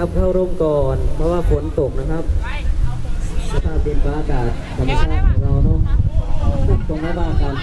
นะครับ เข้าร่มก่อน เพราะว่าฝนตกนะครับสภาพดินฟ้าอากาศธรรมชาติของเราเนาะตรงไหนบ้างกัน